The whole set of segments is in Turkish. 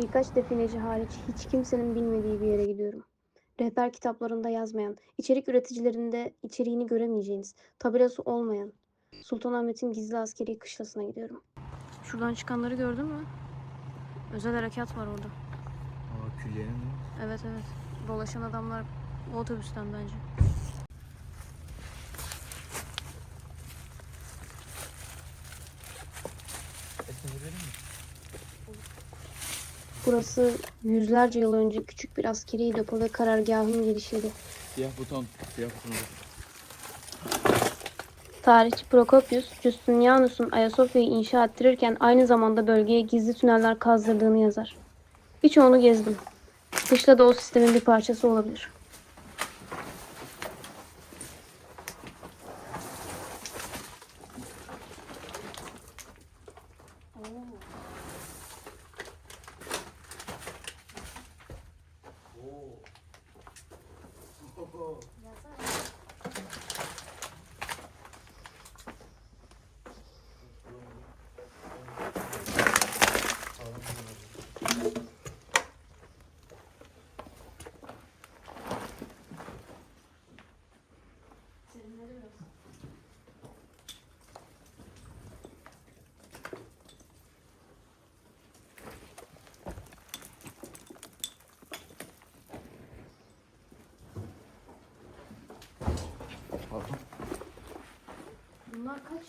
Birkaç defineci hariç hiç kimsenin bilmediği bir yere gidiyorum. Rehber kitaplarında yazmayan, içerik üreticilerinde içeriğini göremeyeceğiniz, tabelası olmayan Sultanahmet'in gizli askeri kışlasına gidiyorum. Şuradan çıkanları gördün mü? Özel harekat var orada. Aa külliyenin mi? Evet evet. Dolaşan adamlar o otobüsten bence. Burası yüzlerce yıl önce küçük bir askeri depo ve karargahın girişiydi. Siyah buton. Siyah buton. Tarihçi Prokopius, Justinianus'un Ayasofya'yı inşa ettirirken aynı zamanda bölgeye gizli tüneller kazdırdığını yazar. Birçoğunu gezdim. Kışla da o sistemin bir parçası olabilir. Oh.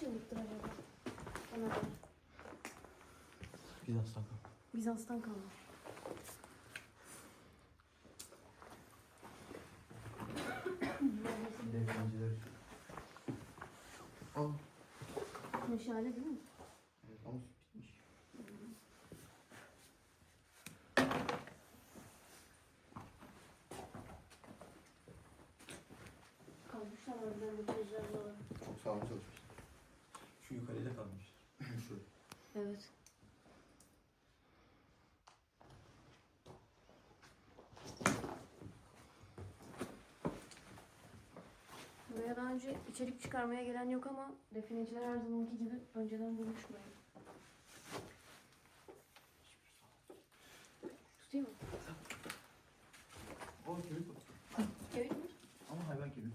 Kaç yıllıktır acaba? Bizans'tan kal. Bizans'tan kalmış. Defnenciler. Aa. Meşale değil mi? Evet, ama bitmiş. Kalmışlar harbiden bu tezler falan. Çok sağlam çalışmış. Şu yukarıda kalmış. Şu. Evet. Buraya daha önce içerik çıkarmaya gelen yok ama defineciler her zamanki gibi önceden bulmuş burayı. Tutayım mı? O kemik bu. Evet mi? Ama hayvan kemiği.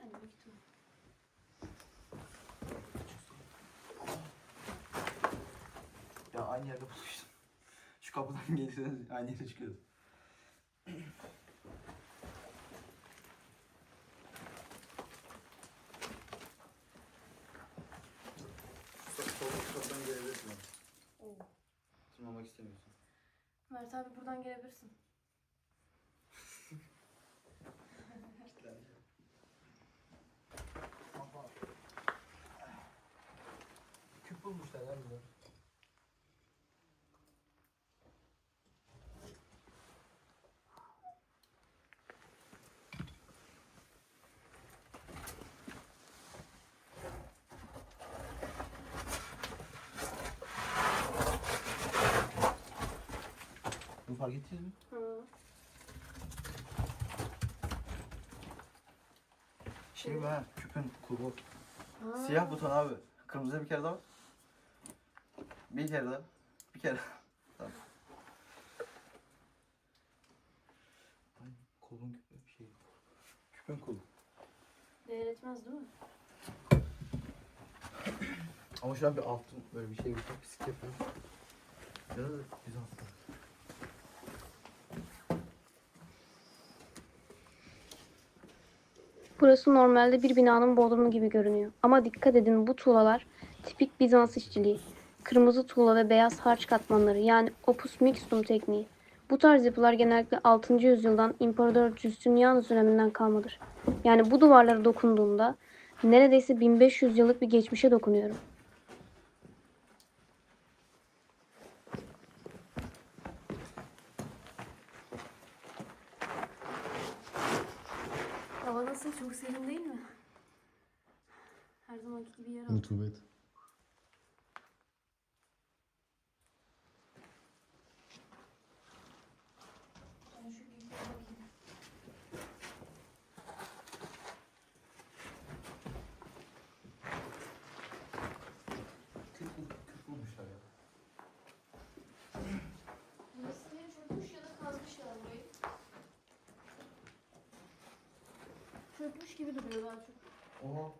Yani büyük ihtimal. Ya aynı yerde bulmuştum. Şu kapıdan gelirseniz aynı yere çıkıyoruz. Sol kapıdan gelebilirsin. Oo. Tırmanmak istemiyorsun. Mert abi buradan gelebilirsin. Küp bulmuşlar ya burada. Fark ettiniz mi? Hı. Şey bu ha, küpün kulbu. Ha. Siyah buton abi. Kırmızı bir kere daha. Bir kere daha. Bir kere daha. Tamam. Ay, kolun küpü şey. Küpün kolu. Değer etmez değil mi? Ama şu an bir altın böyle bir şey bir pislik yapıyor. Ya da güzel Burası normalde bir binanın bodrumu gibi görünüyor. Ama dikkat edin bu tuğlalar tipik Bizans işçiliği. Kırmızı tuğla ve beyaz harç katmanları yani opus mixtum tekniği. Bu tarz yapılar genellikle 6. yüzyıldan İmparator Justinianus döneminden kalmadır. Yani bu duvarlara dokunduğumda neredeyse 1500 yıllık bir geçmişe dokunuyorum. Nasıl? Çok serin değil mi? Her zamanki gibi yer aldı. Rutubet. Ben şu giysiye bakayım. Küp, bul- küp bulmuşlar ya. Çökmüş gibi duruyor daha çok. Oha.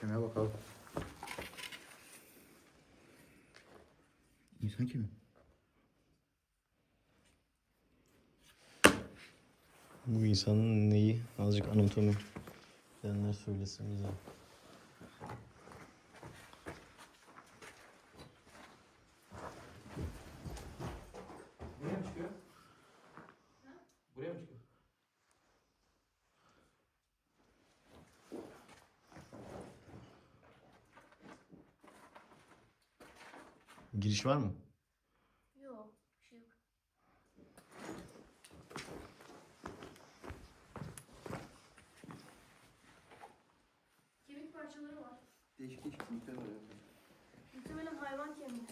Kemiğe bakalım. İnsan kemiği. Bu insanın neyi? Azıcık anatomi bilenler söylesin bize. Buraya mı çıkıyor? Buraya mı çıkıyor? Giriş var mı? Yok. Bir şey yok. Kemik parçaları var. Değişik değişik kemikler var. Muhtemelen hayvan kemiği.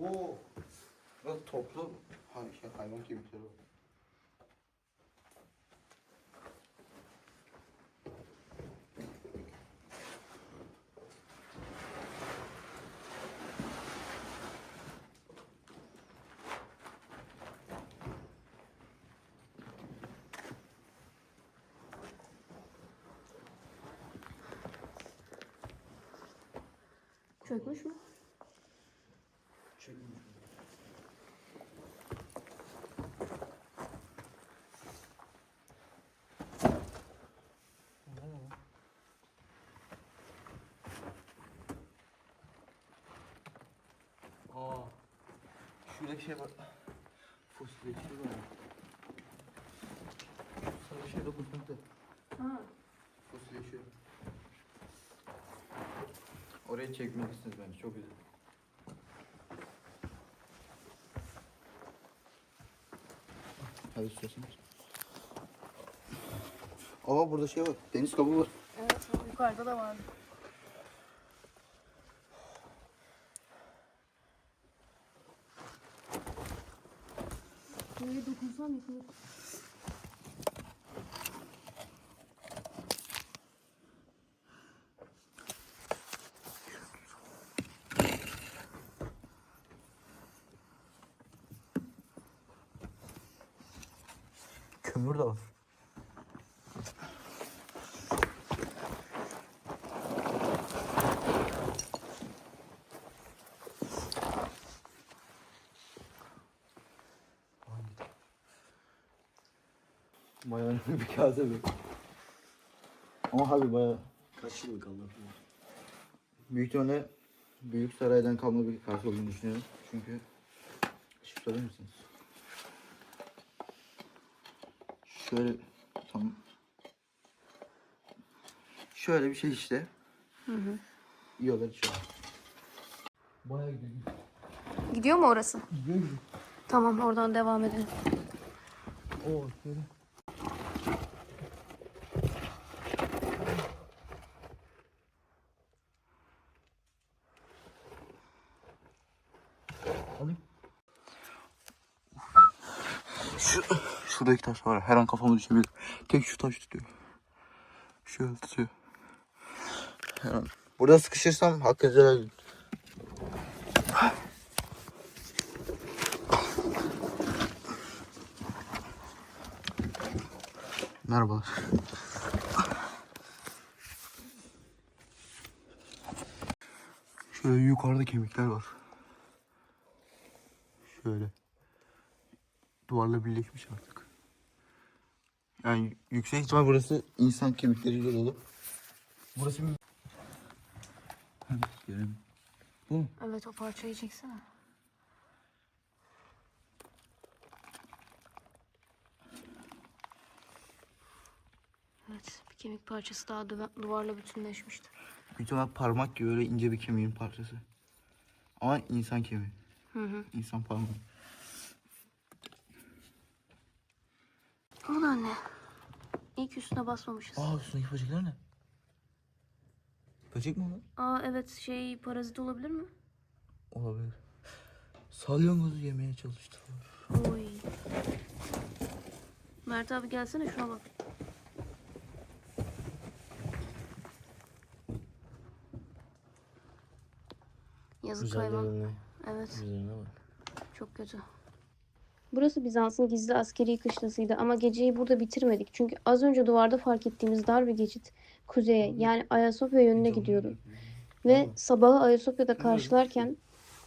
Oo. Burası toplu hay şey, hayvan kemikleri var. Çökmüş mü? Aa. Şurada şey var. Fosil bir şey var. Bir şey dokunmakta. Ha. Fosilleşiyor. Oraya çekmelisiniz bence çok güzel. Hadi istiyorsanız. Aa burada şey var. Deniz kabuğu var. Evet, yukarıda da vardı. Böyle dokunsam yıkılır. Kömür de var. Bayağı önemli bir kase bu. Ama abi bayağı Kaç yıllık Allah büyük ihtimalle Büyük Saray'dan kalma bir kase olduğunu düşünüyorum. Çünkü sorar mısınız? Şöyle tam şöyle bir şey işte. Hı hı. Yiyorlar içiyorlar. Bayağı gidiyor. Gidiyor mu orası? Gidiyor gidiyor. Tamam oradan devam edelim. Oo şöyle. Alayım. Şu, şuradaki taş var. Her an kafama düşebilir. Tek şu taş tutuyor. Şöyle tutuyor. Her an. Burada sıkışırsam hakkınızı helal edin. Merhabalar. Şöyle yukarıda kemikler var. Şöyle. Duvarla birleşmiş artık. Yani yüksek ihtimal burası insan kemikleriyle dolu. Burası bir... Gelelim. Bu mu? Evet o parçayı çeksene. Evet bir kemik parçası daha duva- duvarla bütünleşmişti. Büyük ihtimal parmak gibi öyle ince bir kemiğin parçası. Ama insan kemiği. Hı hı. İnsan parmağı. O da ne? İlk üstüne basmamışız. Aa üstündeki böcekler ne? Böcek mi o? Aa evet şey parazit olabilir mi? Olabilir. Salyangozu yemeye çalıştılar. Oy. Mert abi gelsene şuna bak. Yazık hayvan. Güzelliğine Evet. üzerine bak. Çok kötü. Burası Bizans'ın gizli askeri kışlasıydı ama geceyi burada bitirmedik. Çünkü az önce duvarda fark ettiğimiz dar bir geçit kuzeye yani Ayasofya yönüne gidiyordu. Ve sabahı Ayasofya'da karşılarken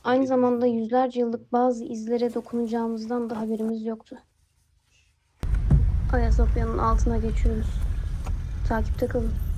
aynı zamanda yüzlerce yıllık bazı izlere dokunacağımızdan da haberimiz yoktu. Ayasofya'nın altına geçiyoruz. Takipte kalın.